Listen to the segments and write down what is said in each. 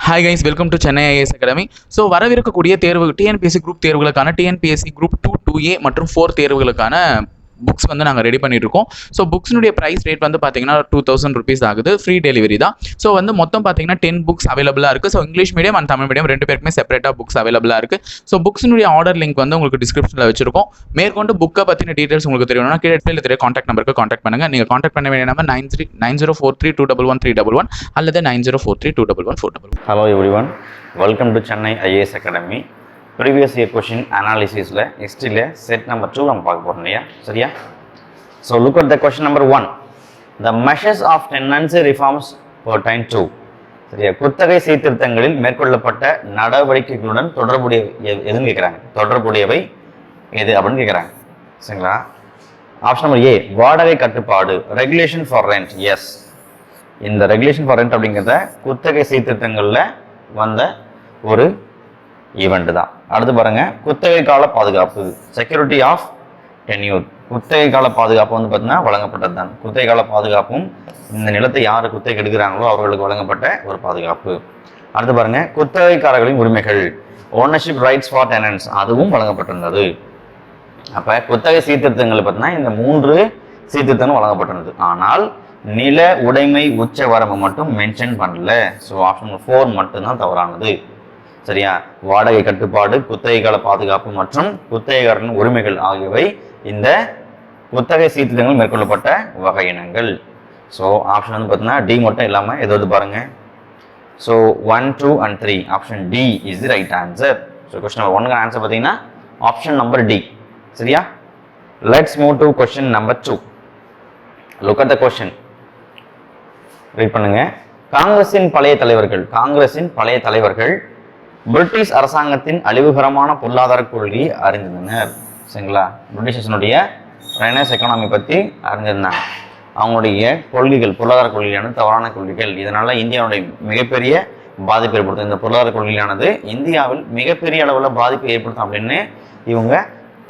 Hi guys welcome to Chennai IAS academy so வரவிருக்கக்கூடிய தேர்வு TNPSC group தேர்வுகளுக்கான TNPSC group two two A மற்றும் four தேர்வுகளுக்கான books வந்து நாங்கள் ரெடி பண்ணிட்டுருக்கோம். ஸோ புக்ஸினுடைய ப்ரைஸ் ரேட் வந்து பார்த்தீங்கன்னா டூ தௌசண்ட் ருபீஸ் ஆகுது. ஃப்ரீ டெலிவரி தான். ஸோ வந்து மொத்தம் பார்த்தீங்கன்னா டென் புக்ஸ் அவைலபிளாக இருக்குது so English medium and Tamil medium ரெண்டு பேருக்குமே செப்பரேட்டாக புக்ஸ் அவைலபிளாக இருக்குது ஸோ புக்ஸினுடைய ஆர்டர் லிங்க் வந்து உங்களுக்கு டிஸ்கிரிப்ஷனில் வச்சிருக்கோம். மேற்கொண்டு புக்கை பற்றின டீட்டெயில்ஸ் உங்களுக்கு தெரியணும்னா கீழே டிஸ்பிளேல தெரிய காண்டாக்ட் நம்பருக்கு காண்டாக்ட் பண்ணுங்கள் நீங்கள் காண்டாக்ட் பண்ண வேண்டிய number nine three nine zero four three two double one three double one அல்லது nine zero four three two double one four double hello everyone welcome to Chennai IAS academy previous year question அனாலிசிஸில் ஹிஸ்ட்ரியில் set number two நம்ம பார்க்க போகிறோம் இல்லையா? சரியா? So look at the question number one the measures of tenancy reforms for time two சரியா? குத்தகை சீர்திருத்தங்களில் மேற்கொள்ளப்பட்ட நடவடிக்கைகளுடன் தொடர்புடைய எ- எதுன்னு கேட்குறாங்க தொடர்புடையவை எது அப்படின்னு கேட்குறாங்க சரிங்களா? ஆப்ஷன் நம்பர் ஏ வாடகை கட்டுப்பாடு ரெகுலேஷன் ஃபார் ரெண்ட் எஸ் இந்த ரெகுலேஷன் ஃபார் ரெண்ட் அப்படிங்கிறத குத்தகை சீர்திருத்தங்களில் வந்த ஒரு ஈவெண்ட் தான். அடுத்து பாருங்க குத்தகை கால பாதுகாப்பு. செக்யூரிட்டி ஆஃப் டென்யூர் குத்தகை கால பாதுகாப்பு வந்து பார்த்தீங்கன்னா வழங்கப்பட்டது தான். குத்தகை கால பாதுகாப்பும் இந்த நிலத்தை யார் குத்தகை எடுக்கிறாங்களோ அவர்களுக்கு வழங்கப்பட்ட ஒரு பாதுகாப்பு. அடுத்து பாருங்க குத்தகைக்காரர்களின் உரிமைகள். ஓனர்ஷிப் ரைட்ஸ் ஃபார் டெனன்ஸ் அதுவும் வழங்கப்பட்டிருந்தது. அப்போ குத்தகை சீர்திருத்தங்கள் பார்த்தீங்கன்னா இந்த மூன்று சீர்திருத்தங்கள் வழங்கப்பட்டிருந்தது. ஆனால் நில உடைமை உச்ச வரம்பு மட்டும் மென்ஷன் பண்ணல. ஸோ ஆப்ஷன் ஃபோர் மட்டும்தான் தவறானது. சரியா? வாடகை கட்டுப்பாடு குத்தகைகால பாதுகாப்பு மற்றும் குத்தகைக்காரரின் உரிமைகள் ஆகியவை இந்த குத்தகை சீர்திருத்தங்கள் மேற்கொள்ளப்பட்ட வகையினங்கள். ஸோ ஆப்ஷன் வந்து பார்த்தீங்கன்னா டி மட்டும் இல்லாமல் எதாவது பாருங்கள் so one two and three option D is the right answer so question number ஒன்னுக்கு ஆன்சர் பார்த்தீங்கன்னா ஆப்ஷன் நம்பர் டி சரியா? Let's move to question number two look at the question read பண்ணுங்க. காங்கிரஸின் பழைய தலைவர்கள் காங்கிரஸின் பழைய தலைவர்கள் பிரிட்டிஷ் அரசாங்கத்தின் அழிவுகரமான பொருளாதார கொள்கையை அறிந்திருந்தனர் சரிங்களா? பிரிட்டிஷனுடைய ரைனஸ் எக்கானமி பற்றி அறிஞ்சிருந்தாங்க. அவங்களுடைய கொள்கைகள் பொருளாதார கொள்கையான தவறான கொள்கைகள். இதனால் இந்தியாவுடைய மிகப்பெரிய பாதிப்பு ஏற்படுத்தும். இந்த பொருளாதார கொள்கையானது இந்தியாவில் மிகப்பெரிய அளவில் பாதிப்பு ஏற்படுத்தும் அப்படின்னு இவங்க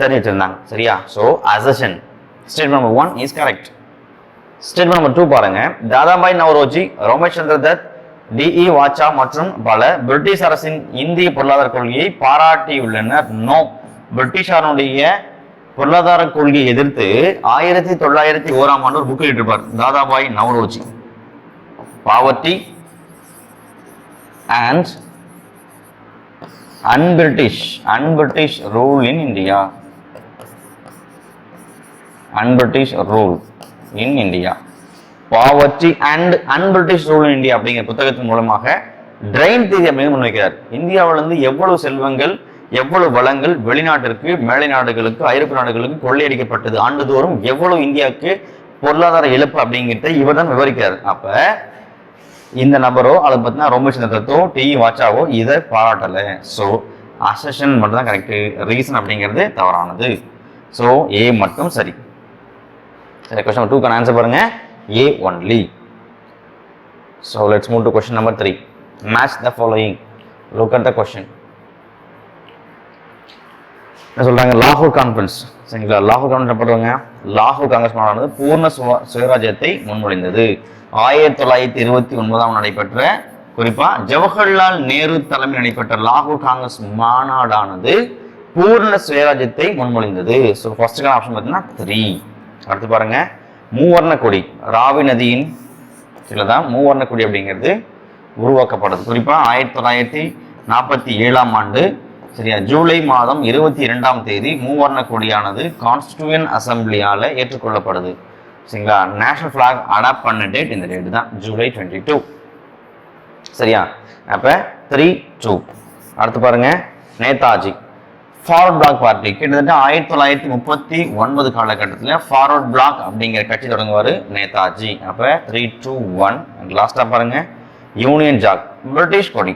தெரிஞ்சு சரியா? So assertion state number one is correct statement number two பாருங்க. தாதாபாய் நவரோஜி ரோமேஷ் சந்திர தத் டிஇ வாச்சா மற்றும் பல பிரிட்டிஷ் அரசின் இந்திய பொருளாதார கொள்கையை பாராட்டியுள்ளனர். நோ பிரிட்டிஷாருடைய பொருளாதார கொள்கையை எதிர்த்து ஆயிரத்தி தொள்ளாயிரத்தி ஓராம் ஆண்டு ஒரு புக் எழுதியிருப்பார். Dadabhai Naoroji. Poverty and unBritish unBritish rule in India unBritish rule in India poverty and unBritish rule in India அப்படிங்கிற புத்தகத்தின் மூலமாக ட்ரெயின் தீதி அப்படின்னு முன்வைக்கிறார். இந்தியாவிலிருந்து எவ்வளவு செல்வங்கள் எவ்வளவு வளங்கள் வெளிநாட்டிற்கு மேலை நாடுகளுக்கு ஐரோப்பிய நாடுகளுக்கு கொள்ளையடிக்கப்பட்டது? ஆண்டுதோறும் எவ்வளவு இந்தியாவுக்கு பொருளாதார இழப்பு அப்படிங்கிறத இவர் தான் விவரிக்கிறார். அப்ப இந்த நபரோ அதை பார்த்தீங்கன்னா ரொம்ப தத்துவம் டி வாட்சாவோ இதை பாராட்டலை. ஸோ அசஷன் மட்டும் தான் கரெக்டு ரீசன் அப்படிங்கிறது தவறானது. ஸோ ஏ மட்டும் சரி. சரி கொஸ்டின் டூக்கான ஆன்சர் பாருங்கள் A only so let's move to question number three match the following look at the question என்ன சொல்கிறாங்க லாகூர் கான்ஃபரன்ஸ் சரிங்களா? லாகூர் கான்ஃபரன்ஸ் பண்றவங்க லாகூர் காங்கிரஸ் மாநாடு பூர்ண சுயராஜ்யத்தை முன்மொழிந்தது. ஆயிரத்தி தொள்ளாயிரத்தி இருபத்தி ஒன்பதாம் நடைபெற்ற குறிப்பாக ஜவஹர்லால் நேரு தலைமையில் நடைபெற்ற லாகூர் காங்கிரஸ் மாநாடானது பூர்ண சுயராஜ்யத்தை முன்மொழிந்தது. ஸோ ஃபர்ஸ்ட் ஆப்ஷன் பார்த்தீங்கன்னா த்ரீ அடுத்து பாருங்கள் மூவர்ண கொடி ராவி நதியின் இதில் தான் மூவர்ண கொடி அப்படிங்கிறது உருவாக்கப்படுது. குறிப்பாக ஆயிரத்தி தொள்ளாயிரத்தி நாற்பத்தி ஏழாம் ஆண்டு சரியா ஜூலை மாதம் இருபத்தி இரண்டாம் தேதி மூவர்ண கொடியானது கான்ஸ்டியூன் அசம்பிளியால் ஏற்றுக்கொள்ளப்படுது. சரிங்களா? நேஷனல் ஃப்ளாக் அடாப்ட் பண்ண டேட் இந்த டேட் தான் ஜூலை டுவெண்ட்டி டூ சரியா? அப்போ த்ரீ டூ அடுத்து பாருங்க நேதாஜி. ஃபார்வர்ட் பிளாக் பார்ட்டி கிட்டத்தட்ட ஆயிரத்தி தொள்ளாயிரத்தி முப்பத்தி ஒன்பது காலகட்டத்தில் ஃபார்வர்ட் பிளாக் அப்படிங்கிற கட்சி தொடங்குவார் நேதாஜி. அப்போ த்ரீ டூ ஒன் லாஸ்ட்டாக பாருங்கள் யூனியன் ஜாக் பிரிட்டிஷ் கொடி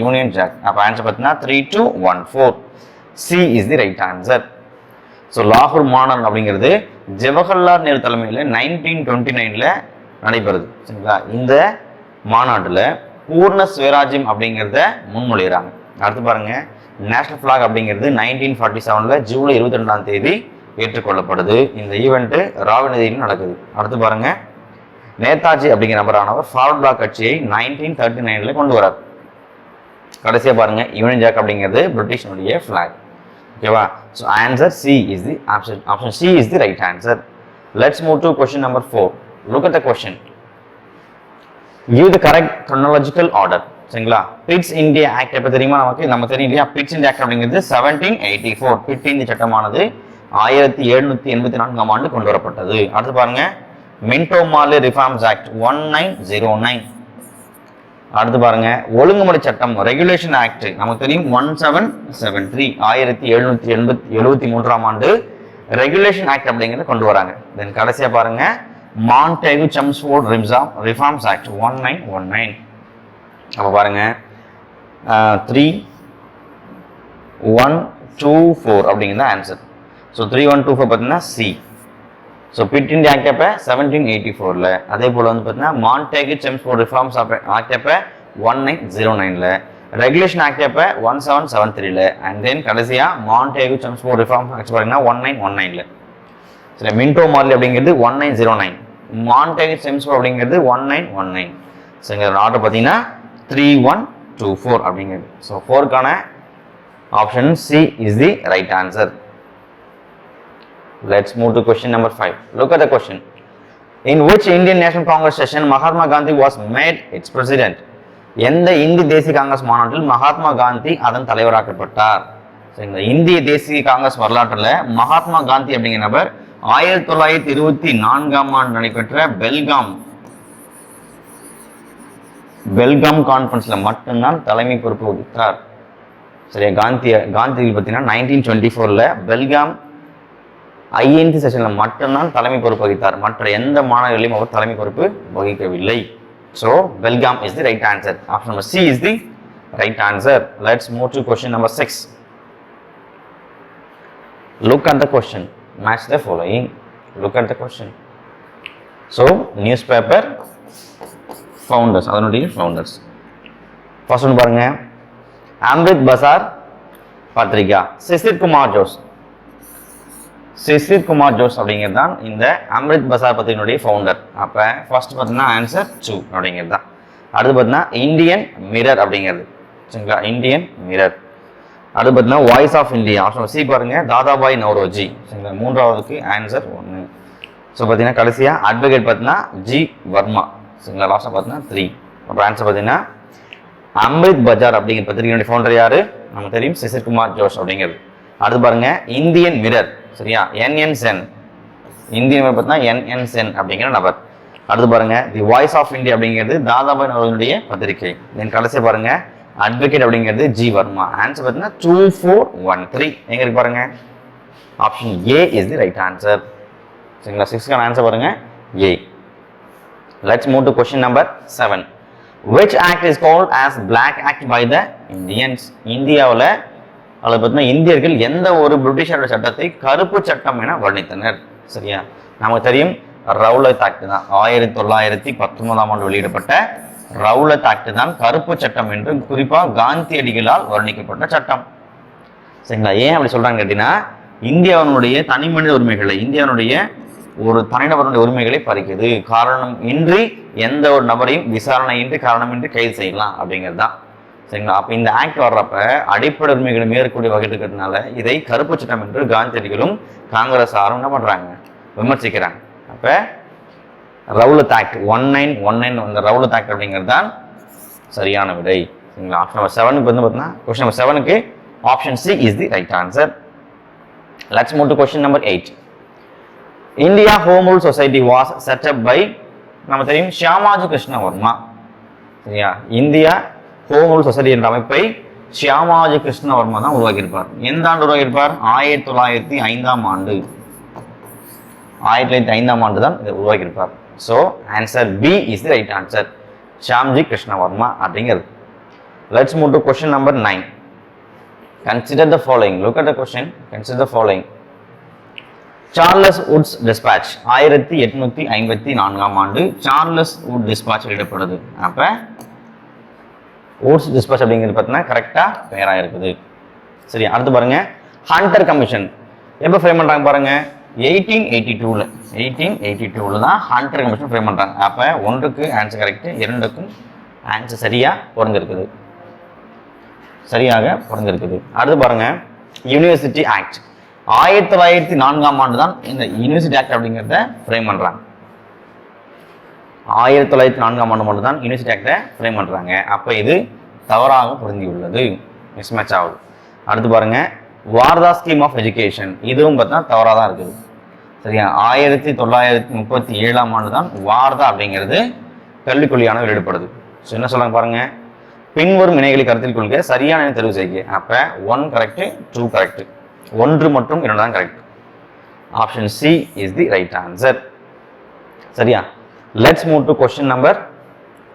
யூனியன் ஜாக் அப்போ ஆன்சர் பார்த்தீங்கன்னா three two one four C is the right answer so லாகூர் மாநாடு அப்படிங்கிறது ஜவஹர்லால் நேரு தலைமையில் நைன்டீன் டுவெண்ட்டி நைனில் நடைபெறுது. சரிங்களா? இந்த மாநாட்டில் பூர்ண சுயராஜ்யம் அப்படிங்கிறத முன்மொழிகிறாங்க அடுத்து பாருங்கள் நேஷனல் ஃபிளாக் அப்படிங்கிறது நைன்டீன் ஃபார்ட்டி செவனில் ஜூலை இருபத்தி ரெண்டாம் தேதி ஏற்றுக்கொள்ளப்படுது. இந்த ஈவெண்ட்டு ராவநதியில் நடக்குது. அடுத்து பாருங்கள் நேதாஜி அப்படிங்கிற நபரானவர் ஃபார்வர்ட் பிளாக் கட்சியை நைன்டீன் தேர்ட்டி நைனில் கொண்டு வரார் கடைசியாக பாருங்க. யூனியன் ஜாக் அப்படிங்கிறது பிரிட்டிஷனுடைய ஃப்ளாக் ஓகேவா so answer C is the option option C is the right answer let's move to question number four look at the question give the correct chronological order சரிங்களா? Pitt's India act எப்போ தெரியுமா நமக்கு? நம்ம தெரியும் இல்லையா? Pitt's India act அப்படிங்கிறது seventeen eighty four Pitt இந்திய சட்டமானது ஆயிரத்தி எழுநூத்தி எண்பத்தி நான்காம் ஆண்டு கொண்டு வரப்பட்டது அடுத்து பாருங்க. Minto Morley reforms act one nine zero nine அடுத்து பாருங்க. ஒழுங்குமுறை சட்டம் ரெகுலேஷன் ஆக்ட் நமக்கு தெரியும் ஒன் செவன் செவன் த்ரீ ஆயிரத்தி எழுநூத்தி எண்பத்தி எழுபத்தி மூன்றாம் ஆண்டு ரெகுலேஷன் ஆக்ட் அப்படிங்கிறத கொண்டு வராங்க. தென் கடைசியா பாருங்க. Montagu Chelmsford Rimsha reforms act one nine one nine அப்போ பாருங்கள் த்ரீ ஒன் டூ ஃபோர் அப்படிங்கிறது answer so three one two four பார்த்தீங்கன்னா C so Pitt India act அப்போ செவன்டீன் எயிட்டி ஃபோரில் அதே போல் வந்து பார்த்தீங்கன்னா மான்டேகு செம்ஸ்போர்ட் ரிஃபார்ம்ஸ் ஆக்ட் அப்போ ஒன் நைன் ஜீரோ நைனில் ரெகுலேஷன் ஆக்ட் அப்போ ஒன் செவன் செவன் த்ரீல அண்ட் தென் கடைசியாக மான்டேகு செம்ஸ்போர்ட் ரிஃபார்ம்ஸ் ஆக்ட் பார்த்தீங்கன்னா ஒன் நைன் ஒன் நைனில் சரி மின்டோ மாடல் அப்படிங்கிறது one nine zero nine Montagu Chelmsford அப்படிங்கிறது one nine one nine so இங்கே ஆர்டர் பார்த்தீங்கன்னா த்ரீ ஒன் டூ ஃபோர் அப்படிங்கிறது. So ஃபோருக்கான option C is the right answer let's move to question number five look at the question in which Indian National Congress session Mahatma Gandhi was made its president எந்த இந்திய தேசிய காங்கிரஸ் மாநாட்டில் மகாத்மா காந்தி அதன் தலைவராக்கப்பட்டார்? சரிங்களா இந்திய தேசிய காங்கிரஸ் வரலாற்றில் மகாத்மா காந்தி அப்படிங்கிற நபர் ஆயிரத்தி தொள்ளாயிரத்தி இருபத்தி நான்காம் ஆண்டு நடைபெற்ற பெல்காம் பெல்காம் கான்ஃபரன்ஸில் மட்டும்தான் தலைமை பொறுப்பு வகித்தார். சரியா காந்தி காந்தி பார்த்தீங்கன்னா நைன்டீன் டுவெண்ட்டி ஃபோரில் பெல்காம் ஐஎன்சி செஷனில் மட்டும்தான் தலைமை பொறுப்பு வகித்தார். மற்ற எந்த மாணவர்களையும் அவர் தலைமை பொறுப்பு வகிக்கவில்லை. So Belgaum is the right answer option number C is the right answer let's move to question number six look at the question match the following look at the question so news paper founders அதனுடைய founders first ஒன்று பாருங்க. அம்ரித் பசார் பத்திரிகா. சிசிர் குமார் ஜோஸ். சிசிர் குமார் ஜோஸ் அப்படிங்கிறது தான் இந்த அம்ரித் பசார் பத்திரிகையினுடைய founder அப்போ first பார்த்தீங்கன்னா answer two அப்படிங்கிறது தான் அடுத்து பார்த்தீங்கன்னா இந்தியன் மிரர் அப்படிங்கிறது. சரிங்களா? இந்தியன் மிரர் அடுத்து பார்த்தீங்கன்னா voice of India option C பாருங்க. தாதாபாய் நவ்ரோஜி. சரிங்களா? மூன்றாவதுக்கு ஆன்சர் ஒன்று ஸோ பார்த்தீங்கன்னா கடைசியாக அட்வொகேட் பார்த்தீங்கன்னா ஜி வர்மா. சரிங்களா? லாஸ்ட்டாக பார்த்தீங்கன்னா த்ரீ அப்புறம் ஆன்சர் பார்த்தீங்கன்னா அம்ரித் பஜார் அப்படிங்கிற பத்திரிகையுடைய ஃபவுண்டர் யார்? நமக்கு தெரியும் சிசிர்குமார் ஜோஷ் அப்படிங்கிறது. அடுத்து பாருங்கள் இந்தியன் மிரர் சரியா? என்என் சென் இந்தியன் மிரர் பார்த்தீங்கன்னா என்என் சென் அப்படிங்கிற நபர். அடுத்து பாருங்க தி வாய்ஸ் ஆஃப் இந்தியா அப்படிங்கிறது தாதாபாய் நவர்களுடைய பத்திரிகை. தென் கடைசி பாருங்க அட்வொகேட் அப்படிங்கிறது ஜி வர்மா. ஆன்சர் பார்த்தீங்கன்னா டூ ஃபோர் ஒன் த்ரீ எங்க இருக்கு பாருங்க? Option A is the right answer சரிங்களா? சிக்ஸ்க்கான ஆன்சர் பாருங்க A let's move to question number seven which act is called as black act by the Indians இந்தியாவில் அதில் பார்த்தீங்கன்னா இந்தியர்கள் எந்த ஒரு பிரிட்டிஷரோட சட்டத்தை கருப்பு சட்டம் என வர்ணித்தனர். சரியா? நமக்கு தெரியும் ரவுலத் ஆக்ட் தான். ஆயிரத்தி தொள்ளாயிரத்தி பத்தொன்பதாம் ஆண்டு வெளியிடப்பட்ட ரவுலத் ஆக்ட் தான் கருப்பு சட்டம் என்று குறிப்பாக காந்தியடிகளால் வர்ணிக்கப்பட்ட சட்டம். சரிங்களா? ஏன் அப்படி சொல்கிறாங்க கேட்டீங்கன்னா இந்தியாவினுடைய தனி மனித உரிமைகளை இந்தியாவினுடைய ஒரு தனிநபருடைய உரிமைகளை பறிக்குது. காரணம் இன்றி எந்த ஒரு நபரையும் விசாரணையின்றி காரணமின்றி கைது செய்யலாம் அப்படிங்கிறது தான். சரிங்களா? அப்போ இந்த ஆக்ட் வர்றப்ப அடிப்படை உரிமைகளை மீறக்கூடிய வகை இருக்கிறதுனால இதை கருப்பு சட்டம் என்று காந்தியடிகளும் காங்கிரஸ் ஆரும் என்ன பண்ணுறாங்க விமர்சிக்கிறாங்க. அப்போ Rowlatt act one nine one nine அந்த ரவுலத் ஆக்ட் அப்படிங்கிறது தான் சரியான விடை. சரிங்களா? ஆப்ஷன் நம்பர் செவனுக்கு வந்து பார்த்தீங்கன்னா கொஸ்டின் நம்பர் செவனுக்கு option C is the right answer let's move to question number eight India home rule society was set up by நம்ம தெரியும் ஷியாமாஜி கிருஷ்ணவர்மா சரியா? இந்தியா ஹோம் ரூல் சொசைட்டி என்ற அமைப்பை ஷியாமாஜி கிருஷ்ணவர்மா தான் உருவாக்கியிருப்பார். எந்த ஆண்டு உருவாக்கியிருப்பார்? ஆயிரத்தி தொள்ளாயிரத்தி ஐந்தாம் ஆண்டு. ஆயிரத்தி தொள்ளாயிரத்தி ஐந்தாம் ஆண்டு தான் இதை உருவாக்கியிருப்பார். So answer B is the right answer Shyamji Krishnavarma அப்படிங்கிறது. Let's move to question number nine consider the following look at the question consider the following Charles Wood's dispatch ஆயிரத்தி எட்நூத்தி ஐம்பத்தி நான்காம் ஆண்டு சார்லஸ் உட் டிஸ்பேட்ச் எழுதப்படுது அப்ப உட்ஸ் டிஸ்பேட்ச் அப்படிங்கிறது பார்த்தீங்கன்னா கரெக்டாக பெயராக இருக்குது. சரி அடுத்து பாருங்க. ஹண்டர் கமிஷன் எப்போ ஃப்ரேம் பண்ணுறாங்க பாருங்க? எயிட்டீன் எயிட்டி டூவில் எயிட்டீன் எயிட்டி டூவில் தான் ஹண்டர் கமிஷன் ஃப்ரேம் பண்ணுறாங்க அப்போ ஒன்றுக்கு ஆன்சர் கரெக்டு இரண்டுக்கும் ஆன்சர் சரியாக பொருந்திருக்குது. சரியாக பொருந்திருக்குது. அடுத்து பாருங்க. யூனிவர்சிட்டி ஆக்ட் ஆயிரத்தி தொள்ளாயிரத்தி நான்காம் ஆண்டு தான் இந்த யூனிவர்சிட்டி ஆக்ட் அப்படிங்கிறத ஃப்ரேம் பண்ணுறாங்க ஆயிரத்தி தொள்ளாயிரத்தி நான்காம் ஆண்டு மட்டும் தான் யூனிவர்சிட்டி ஆக்டை ஃப்ரேம் பண்ணுறாங்க அப்போ இது தவறாக பொருந்தியுள்ளது மிஸ்மேட்ச் ஆகுது. அடுத்து பாருங்கள் வார்தா ஸ்கீம் ஆஃப் எஜுகேஷன் இதுவும் பார்த்தா தவறாக தான் இருக்குது. சரியா? ஆயிரத்தி தொள்ளாயிரத்தி முப்பத்தி ஏழாம் ஆண்டு தான் வார்தா அப்படிங்கிறது கல்விக் கொள்கையான வெளியிடப்படுது. ஸோ என்ன சொல்லுங்க பாருங்க? பின்வரும் வினைகளை கருத்தில் கொள்க சரியான தெரிவு செய்ய அப்போ ஒன் கரெக்டு டூ கரெக்டு ஒன்று மற்றும் இரண்டு தான் correct option C is the right answer சரியா? Let's move to question number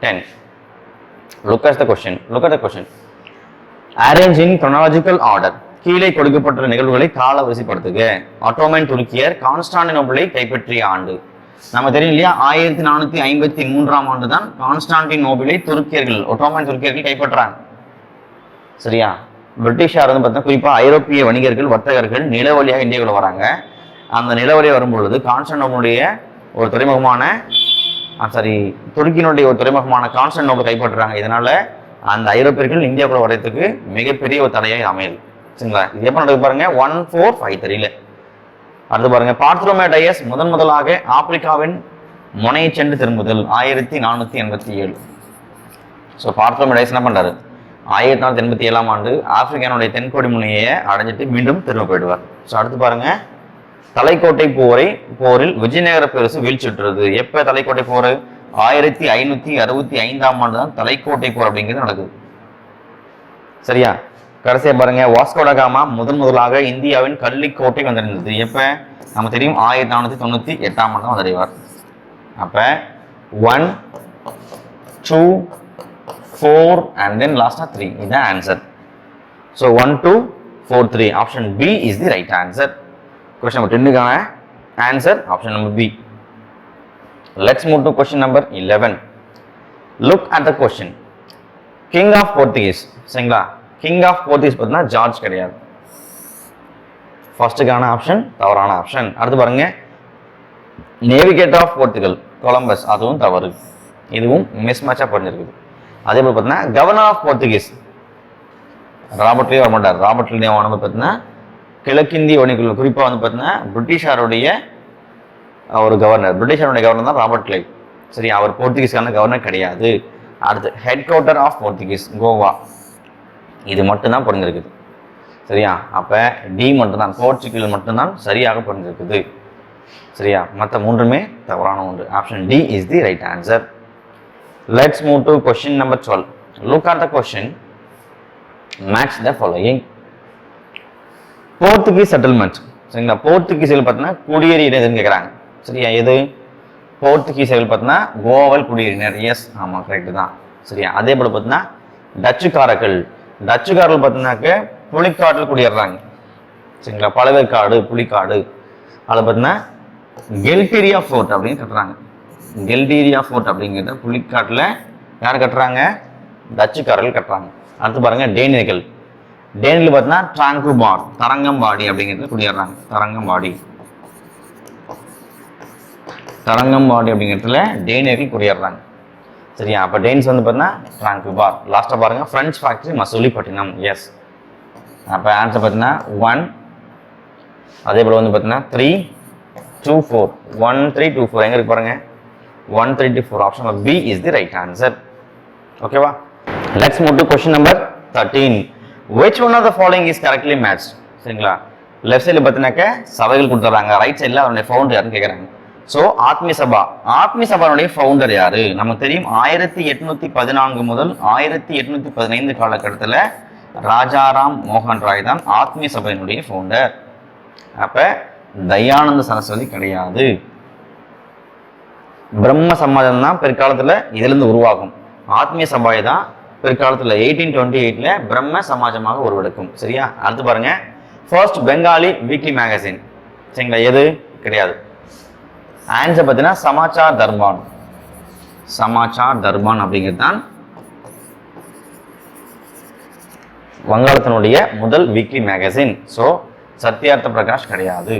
ten look at the question look at the question arrange in chronological order கீழே கொடுக்கப்பட்ட நிகழ்வுகளை கால வரிசைப்படுத்துக ஆட்டோமன் துருக்கியர் கான்ஸ்டாண்டினோபிளை கைப்பற்றிய ஆண்டு. நம்ம தெரியும் இல்லையா? ஆயிரத்தி நானூத்தி ஐம்பத்தி மூன்றாம் ஆண்டு தான் கான்ஸ்டாண்டினோபிளை துருக்கியர்கள் ஒட்டோமன் துருக்கியர்கள் கைப்பற்றாங்க. சரியா? பிரிட்டிஷார் வந்து பார்த்தீங்கன்னா குறிப்பாக ஐரோப்பிய வணிகர்கள் வர்த்தகர்கள் நில வழியாக இந்தியாவில் வராங்க. அந்த நில வழியாக வரும்பொழுது கான்ஸ்டாண்டினோபிளுடைய ஒரு துறைமுகமான சாரி துருக்கியினுடைய ஒரு துறைமுகமான கான்ஸ்டன்டோபிள் கைப்பற்றுறாங்க. இதனால அந்த ஐரோப்பியர்கள் இந்தியாவுக்குள்ள வரதுக்கு மிகப்பெரிய ஒரு தடையாக அமையுது. சரிங்களா? இது எப்போ நடக்குது பாருங்க? ஒன் ஃபோர் ஃபைவ் த்ரீல. அடுத்து பாருங்க பார்த்ரோமேடையஸ் முதன் முதலாக ஆப்பிரிக்காவின் முனையை சென்று திரும்புதல். ஆயிரத்தி நானூற்றி எண்பத்தி ஏழு. ஸோ பார்த்ரோமேடையஸ் என்ன பண்ணுறாரு ஆயிரத்தி தொள்ளாயிரத்தி எண்பத்தி ஏழாம் ஆண்டு ஆப்பிரிக்கானுடைய தென்கோடி முனையை அடைஞ்சிட்டு மீண்டும் திரும்ப போயிடுவார். ஸோ அடுத்து பாருங்க. தலைக்கோட்டை போரை போரில் விஜயநகர பேரரசு வீழ்ச்சியுற்றது. எப்போ தலைக்கோட்டை போர்? ஆயிரத்தி ஐநூத்தி அறுபத்தி ஐந்தாம் ஆண்டு தான் தலைக்கோட்டை போர் அப்படிங்கிறது நடக்குது. சரியா? கடைசியாக பாருங்க. வாஸ்கோடகாமா முதன் முதலாக இந்தியாவின் கள்ளிக்கோட்டை வந்திருந்தது. எப்போ? நமக்கு தெரியும் ஆயிரத்தி நானூத்தி தொண்ணூற்றி எட்டாம் ஆண்டு தான் வந்தடைவார். அப்போ one two four and then லாஸ்ட்டாக த்ரீ இதுதான் answer so one two four three option B is the right answer question number டென்னுக்கான answer option number B let's move to question number eleven look at the question king of Portuguese சரிங்களா? King of Portuguese பார்த்தீங்கன்னா George கிடையாது. ஃபர்ஸ்ட்டுக்கான option தவறான option அடுத்து பாருங்க. Navigator of Portugal Columbus அதுவும் தவறு. இதுவும் மிஸ் மேட்சாக பண்ணிருக்குது அதே போல் பார்த்தீங்கன்னா கவர்னர் ஆஃப் போர்த்துகீஸ் ராபர்ட்லேயே வரமாட்டார். ராபர்ட்லேயே வந்து பார்த்தீங்கன்னா கிழக்கிந்திய வணிகர்கள் குறிப்பாக வந்து பார்த்தீங்கன்னா பிரிட்டிஷாருடைய ஒரு கவர்னர் பிரிட்டிஷாருடைய கவர்னர் தான் ராபர்ட் கிளைவ் சரி அவர் போர்த்துகீஸ்க்கான கவர்னர் கிடையாது. அடுத்து headquarter of Portuguese Goa. இது மட்டும்தான் புரிஞ்சிருக்குது. சரியா? அப்போ டி மட்டும்தான் போர்ச்சுகல் மட்டும்தான் சரியாக புரிஞ்சிருக்குது. சரியா? மற்ற மூன்றுமே தவறான ஒன்று. Option D is the right answer let's move to question number twelve look at the question match the following Portuguese settlement சரிங்களா? போர்த்துகீசில் பார்த்தீங்கன்னா குடியேறியினர் எதுன்னு கேட்குறாங்க சரியா? எது? போர்த்துகீசியர்கள் பார்த்தீங்கன்னா கோவல் குடியேறினர். எஸ் ஆமாம் கரெக்டு தான். சரியா? அதே போல் பார்த்தீங்கன்னா டச்சுக்காரர்கள். டச்சுக்காரர்கள் பார்த்தீங்கன்னாக்க புலிக்காட்டில் குடியேறாங்க சரிங்களா? பழவேற்காடு புலிக்காடு. அதில் பார்த்தீங்கன்னா கெல்டீரியா ஃபோர்ட் அப்படின்னு கட்டுறாங்க. கெல்டீரியா ஃபோர்ட் அப்படிங்கிறத புள்ளிக்காட்டில் யார் கட்டுறாங்க? டச்சுக்காரர்கள் கட்டுறாங்க. அடுத்து பாருங்கள் டேனியர்கள் டேனியில் பார்த்தீங்கன்னா டிராங்குபார் தரங்கம்பாடி அப்படிங்கிறது குடியேறாங்க. தரங்கம்பாடி. தரங்கம்பாடி அப்படிங்கிறதுல டேனியர்கள் குடியேறாங்க. சரியா? அப்போ டேன்ஸ் வந்து பார்த்தீங்கன்னா டிராங்குபார். லாஸ்ட்டாக பாருங்கள் ஃப்ரெஞ்ச் ஃபேக்ட்ரி மசூலிப்பட்டினம் எஸ் அப்போ ஆன்சர் பார்த்தீங்கன்னா ஒன் அதே போல் வந்து பார்த்தீங்கன்னா three two four one three two four எங்கே இருக்கு பாருங்கள் one 134 four option is the right answer. Okay, wa? let's move to question number 13. Which one of the following is correctly matched? சரிங்களா left சைடில் பார்த்தினாக்க சபைகள் கொடுத்துட்றாங்க ரைட் சைடில் அவருடைய ஃபவுண்டர் யாருன்னு கேட்குறாங்க ஸோ ஆத்மி சபா ஆத்மி சபாவுடைய ஃபவுண்டர் யாரு நமக்கு தெரியும் ஆயிரத்தி எட்நூத்தி பதினான்கு முதல் ஆயிரத்தி எட்நூத்தி பதினைந்து காலகட்டத்தில் ராஜாராம் மோகன் ராய் தான் ஆத்மி சபையினுடைய ஃபவுண்டர் அப்போ தயானந்த சரஸ்வதி கிடையாது பிரம்ம சமாஜம் தான் பிற்காலத்தில் இதிலிருந்து உருவாகும். ஆத்மீய சபாய் தான் பிற்காலத்தில் எயிட்டீன் டுவெண்ட்டி எயிட்டில் பிரம்ம சமாஜமாக உருவெடுக்கும். சரியா? அடுத்து பாருங்க. ஃபர்ஸ்ட் பெங்காலி வீக்லி மேகசின் சரிங்களா? எது? கிடையாது. ஆன்சர் பார்த்தீங்கன்னா சமாச்சார் தர்பான். சமாச்சார் தர்பான் அப்படிங்கிறது தான் வங்காளத்தினுடைய முதல் weekly magazine so Satyarth Prakash கிடையாது.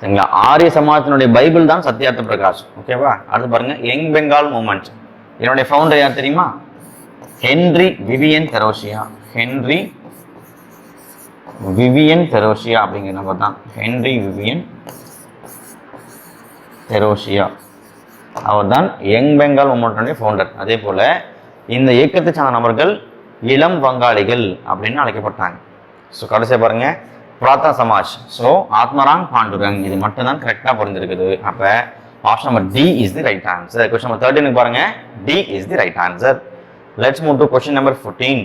சரிங்களா ஆரிய சமாஜத்தினுடைய பைபிள் தான் சத்யார்த்த பிரகாஷ் ஓகேவா அடுத்து பாருங்க யங் பெங்கால் மூமெண்ட். என்னுடைய ஃபவுண்டர் யார் தெரியுமா? Henry Vivian Derozio. Henry Vivian Derozio அப்படிங்கிற நபர் தான். Henry Vivian தெரோஷியா. அவர் தான் யங் பெங்கால் மூமெண்ட்டுடைய ஃபவுண்டர் அதே போல் இந்த இயக்கத்தை சார்ந்த நபர்கள் இளம் பங்காளிகள் அப்படின்னு அழைக்கப்பட்டாங்க. ஸோ கடைசியாக பாருங்கள் புராத்தன சமாஜ். ஸோ ஆத்மராங் பாண்டுரங். இது மட்டும் தான் கரெக்டாக புரிஞ்சிருக்குது. அப்போ option number D is the right answer question number தேர்ட்டினுக்கு பாருங்க. D is the right answer let's move to question number fourteen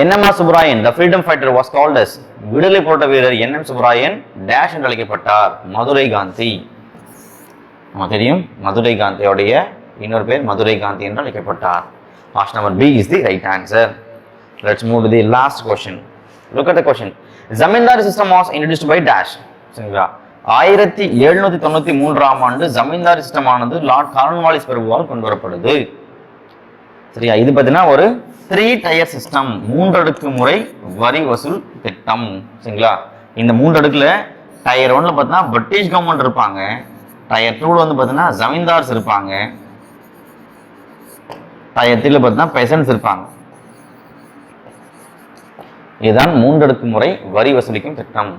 NMR Subbarayan the freedom fighter was called as விடுதலை போட்ட வீரர் என் எம் சுப்ராயன் டேஷ் என்று அழைக்கப்பட்டார். மதுரை காந்தி. நமக்கு தெரியும் மதுரை காந்தியோடைய இன்னொரு பேர் மதுரை காந்தி என்று அழைக்கப்பட்டார். Option number B is the right answer let's move to the last question look at the question zamindari system was introduced by dash சரிங்களா? ஆயிரத்தி எழுநூத்தி தொண்ணூத்தி மூன்றாம் ஆண்டு ஜமீன்தாரி சிஸ்டம் ஆனது லார்ட் கார்ன்வாலிஸ் பிரபுவால் கொண்டு வரப்படுது. சரியா? இது பார்த்தீங்கன்னா ஒரு த்ரீ டயர் சிஸ்டம் மூன்றடுக்கு முறை வரி வசூல் திட்டம். சரிங்களா? இந்த மூன்றடுக்குல டயர் ஒன்ல பார்த்தீங்கன்னா பிரிட்டிஷ் கவர்மெண்ட் இருப்பாங்க. டயர் டூல வந்து பார்த்தீங்கன்னா ஜமீன்தார்ஸ் இருப்பாங்க. டயர் த்ரீல பார்த்தீங்கன்னா பெசன்ஸ் இருப்பாங்க. இதுதான் மூன்றடுக்கு முறை வரி வசூலிக்கும் திட்டம்.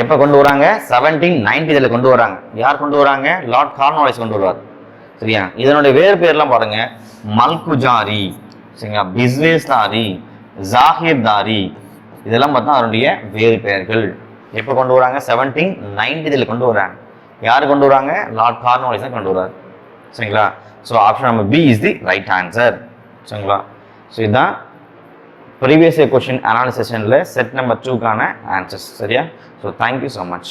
எப்போ கொண்டு வராங்க? செவன்டீன் நைன்டிஸில் கொண்டு வராங்க. யார் கொண்டு வராங்க? லார்ட் கார்னோலைஸ் கொண்டு வருவார். சரியா? இதனுடைய வேறு பேர்லாம் பாருங்க. மல்குஜாரி. சரிங்களா? பிஸ்வேஸ்தாரி ஜாகிர்தாரி. இதெல்லாம் பார்த்தா அதனுடைய வேறு பெயர்கள். எப்போ கொண்டு வராங்க? செவன்டீன் நைன்டிஸில் கொண்டு வராங்க. யார் கொண்டு வராங்க? லார்ட் கார்னோலைஸ் தான் கொண்டு வராரு. சரிங்களா? So option number B is the right answer சரிங்களா? ஸோ இதுதான் ப்ரீவியஸ் கொஷின் அனாலிசிஷனில் செட் நம்பர் டூக்கான ஆன்சர்ஸ் சரியா? So thank you so much